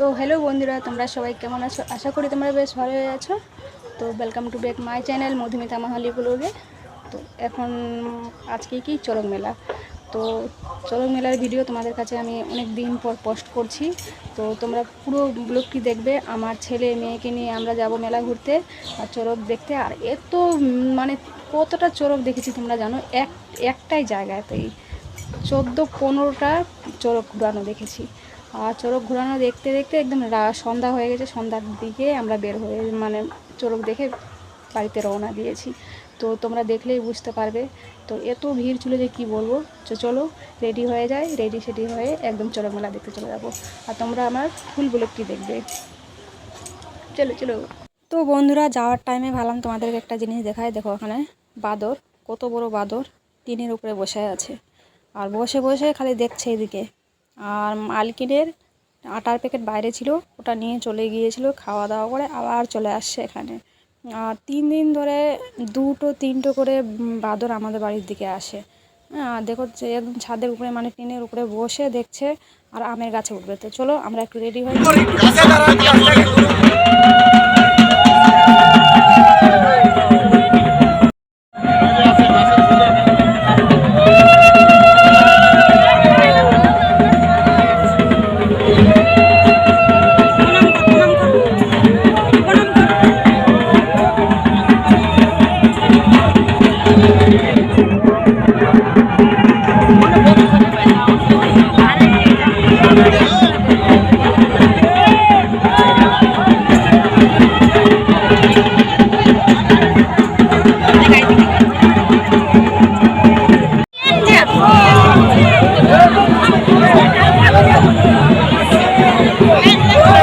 তো হ্যালো বন্ধুরা, তোমরা সবাই কেমন আছো? আশা করি তোমরা বেশ ভালোই আছো। তো welcome to back my channel Madhumita Mahali ব্লগে। তো এখন আজকে কি? চরক মেলা। তো চরক মেলার ভিডিও তোমাদের কাছে আমি অনেক দিন পর পোস্ট করছি। তো তোমরা পুরো ব্লগটি দেখবে? আমার ছেলে, মেয়েকে নিয়ে আমরা যাব মেলা ঘুরতে। আর চরক দেখতে, আর এত মানে কতটা চরক দেখেছি তোমরা জানো? এক, একটাই জায়গাতেই চোদ্দ, পনেরোটা চরক ঘুরানো দেখেছি। আর চড়ক ঘোরানো দেখতে দেখতে একদম সন্ধ্যা হয়ে গেছে, সন্ধ্যার দিকে আমরা বের হয়ে মানে চড়ক দেখে বাড়িতে রওনা দিয়েছি। তো তোমরা দেখলেই বুঝতে পারবে। তো এত ভিড় ছিল যে কি বলব? তো চলো রেডি হয়ে যায় রেডি সেডি হয়ে একদম চড়ক মেলা দেখতে চলে যাব। আর তোমরা আমার ফুল ব্লগটি দেখবে? চলো চলো। তো বন্ধুরা, যাওয়ার টাইমে ভাবলাম তোমাদেরকে একটা জিনিস দেখায় দেখো ওখানে বাদর, কত বড় বাদর, টিনের উপরে বসে আছে। আর বসে বসে খালি দেখছে এদিকে। আর মালকিনের আটার প্যাকেট বাইরে ছিল, ওটা নিয়ে চলে গিয়েছিল, খাওয়া দাওয়া করে আবার চলে আসছে এখানে। আর তিন দিন ধরে দুটো, তিনটো করে বাদর আমাদের বাড়ির দিকে আসে। হ্যাঁ দেখো যে একদম ছাদের উপরে মানে টিনের উপরে বসে দেখছে আর আমের গাছে উঠবে। তো চলো আমরা একটু রেডি হই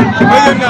ওই জন্য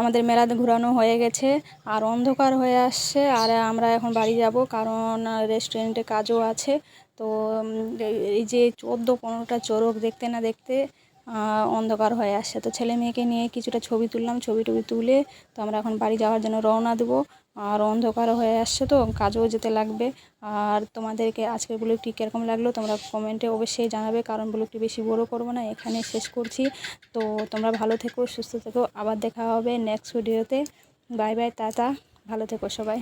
আমাদের মেলাতে ঘোরানো হয়ে গেছে। আর অন্ধকার হয়ে আসছে আর আমরা এখন বাড়ি যাব কারণ রেস্টুরেন্টে কাজও আছে। তো এই যে চোদ্দ পনেরোটা চোরক দেখতে না দেখতে অন্ধকার হয়ে আসছে। তো ছেলে মেয়েকে নিয়ে কিছুটা ছবি তুললাম, ছবি টবি তুলে তো আমরা এখন বাড়ি যাওয়ার জন্য রওনা দেবো। আর অন্ধকারও হয়ে আসছে তো, কাজেও যেতে লাগবে। আর তোমাদেরকে আজকের ব্লগটি কীরকম লাগল তোমরা কমেন্টে অবশ্যই জানাবে, কারণ ব্লগটি বেশি বড় করব না, এখানে শেষ করছি। তো তোমরা ভালো থেকো, সুস্থ থেকো, আবার দেখা হবে নেক্সট ভিডিওতে বাই বাই তা ভালো থেকো সবাই।